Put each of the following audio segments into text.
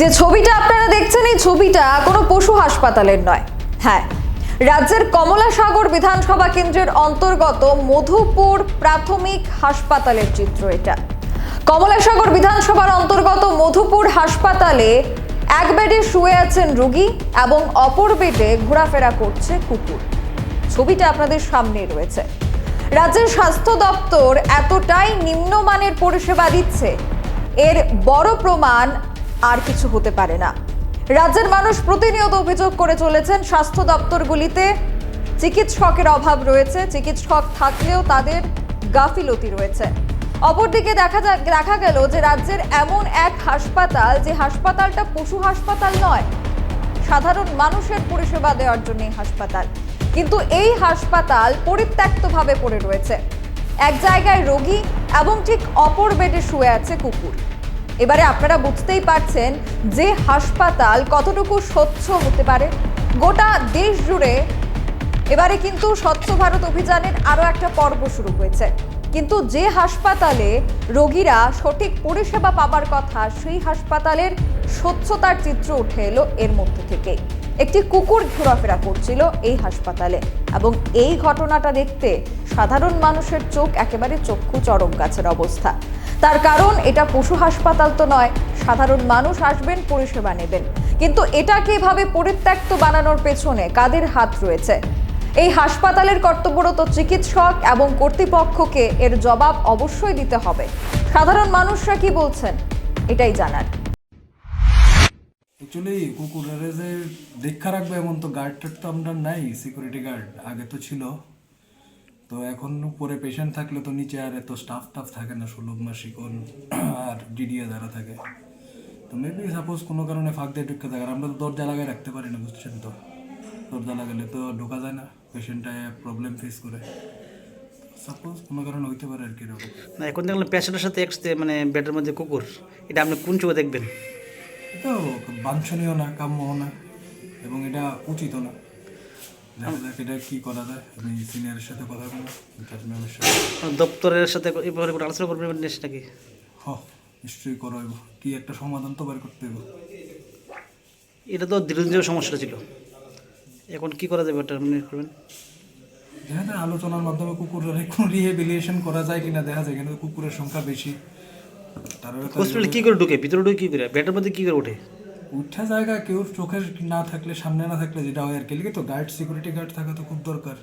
যে ছবিটা আপনারা দেখছেন, এই ছবিটা কোনো পশু হাসপাতালের নয়। হ্যাঁ রাজ্যের কমলাসাগর বিধানসভা কেন্দ্রের অন্তর্গত মধুপুর প্রাথমিক হাসপাতালের চিত্র এটা। কমলাসাগর বিধানসভার অন্তর্গত মধুপুর হাসপাতালে এক বেডে শুয়ে আছেন রোগী এবং অপর বেডে ঘোরাফেরা করছে কুকুর। ছবিটা আপনাদের সামনে রয়েছে। রাজ্যের স্বাস্থ্য দপ্তর এতটাই নিম্নমানের পরিষেবা দিচ্ছে। এর বড় প্রমাণ আর কিছু হতে পারে না। রাজ্যের মানুষ প্রতিনিয়ত অভিযোগ করে চলেছেন স্বাস্থ্য দপ্তরগুলিতে চিকিৎসকের অভাব রয়েছে। চিকিৎসক থাকলেও তাদের গাফিলতি রয়েছে। অপরদিকে দেখা দেখা গেল যে রাজ্যের এমন এক হাসপাতাল যে হাসপাতালটা পশু হাসপাতাল নয়, সাধারণ মানুষের পরিষেবা দেওয়ার জন্য হাসপাতাল। কিন্তু এই হাসপাতাল পরিত্যক্তভাবে পড়ে রয়েছে। এক জায়গায় রোগী এবং ঠিক অপর বেডে শুয়ে আছে কুকুর। এবারে আপনারা বুঝতেই পারছেন যে হাসপাতাল কতটুকু স্বচ্ছ হতে পারে। গোটা দেশ জুড়ে এবারে কিন্তু স্বচ্ছ ভারত অভিযানের আরও একটা পর্ব শুরু হয়েছে। কিন্তু যে হাসপাতালে রোগীরা সঠিক পরিষেবা পাবার কথা, সেই হাসপাতালের স্বচ্ছতার চিত্র উঠে এলো এর মধ্যে থেকে। একটি কুকুর ঘোরাফেরা করছিল এই হাসপাতালে এবং এই ঘটনাটা দেখতে সাধারণ মানুষের চোখ একেবারে চক্ষু চরম গাছের অবস্থা। তার কারণ, এটা পশু হাসপাতাল তো নয়, সাধারণ মানুষ আসবেন, পরিষেবা নেবেন। কিন্তু এটাকে এভাবে পরিত্যক্ত বানানোর পেছনে কাদের হাত রয়েছে? এই হাসপাতালের কর্তব্যরত চিকিৎসক এবং কর্তৃপক্ষকে এর জবাব অবশ্যই দিতে হবে। সাধারণ মানুষরা কি বলছেন? এটাই জানার। অ্যাকচুয়ালি কুকুরের যে দেখা রাখবে এমন তো গার্ড টার্ড তো আমরা নাই সিকিউরিটি গার্ড আগে তো ছিল। তো এখন উপরে পেশেন্ট থাকলে তো নিচে আর এত স্টাফ টাফ থাকে না, সুলভ মাসিকন আর ডিডিএ যারা থাকে। তো মেবি সাপোজ কোনো কারণে ফাঁক দিয়ে ঢুকে থাকে, আর আমরা তো দরজা লাগাই রাখতে পারি না, বুঝছেন তো? দরজা লাগালে তো ঢোকা যায় না পেশেন্টটা প্রবলেম ফেস করে। সাপোজ কোনো কারণে হইতে পারে আর কি এরকম। না এখন দেখলাম পেশেন্টের সাথে একসাথে মানে বেডের মধ্যে কুকুর এটা আপনি কোন চোখে দেখবেন? এটা বাঞ্ছনীয় না কাম্য না এবং এটা উচিত না। দেখা যাক এটা কি করা যায় আমি সিনিয়রের সাথে কথা বলব ইনচার্জ ম্যামের সাথে। দপ্তরের সাথে কোনো আলোচনা করবেন নাকি? হ নিশ্চয়ই করা হইব কি একটা সমাধান তো বের করতে হইব। এটা তো দীর্ঘদিনের সমস্যা ছিল। এখন কি করা যাবে আপনি করবেন? যায় আলোচনার মাধ্যমে কুকুরের কোনো রিহেবিলিয়েশন করা যায় কিনা দেখা যায় কিন্তু কুকুরের সংখ্যা বেশি। হসপিটালে কি করে ঢুকে? ভিতরে ঢুকে কি করে? বেডের মধ্যে কি করে ওঠে? উঠা জায়গা কেউ চোখের না থাকলে সামনে না থাকলে যেটা হয় আর কি। তো গার্ড সিকিউরিটি গার্ড থাকা তো খুব দরকার।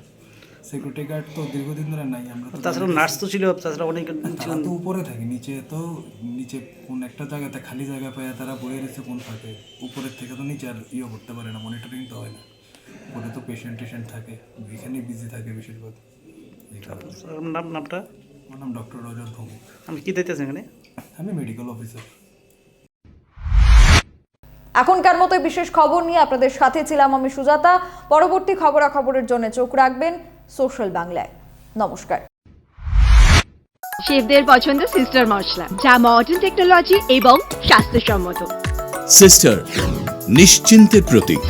সিকিউরিটি গার্ড তো দীর্ঘদিন ধরে নাই আমরা তাছাড়া নার্স তো ছিল তাছাড়া অনেক তো উপরে থাকে নিচে তো নিচে কোন একটা জায়গাতে খালি জায়গা পায় তারা বয়ে রয়েছে কোন থাকে উপরের থেকে তো নিচে আর ইয়ে করতে পারে না মনিটরিং তো হয় না। উপরে তো পেশেন্ট টেশেন্ট থাকে এখানে বিজি থাকে বেশিরভাগ। নাম নামটা? আমার নাম ডক্টর রজত ভৌমিক আমি কি দেখতেছেন এখানে? আমি মেডিকেল অফিসার এখনকার মতো বিশেষ খবর নিয়ে আপনাদের সাথে ছিলাম আমি সুজাতা। পরবর্তী খবরাখবরের জন্য চোখ রাখবেন সোশ্যাল বাংলায়। নমস্কার। শেফদের পছন্দ সিস্টার মশলা যা মডার্ন টেকনোলজি এবং স্বাস্থ্যসম্মত। সিস্টার নিশ্চিন্তের প্রতীক।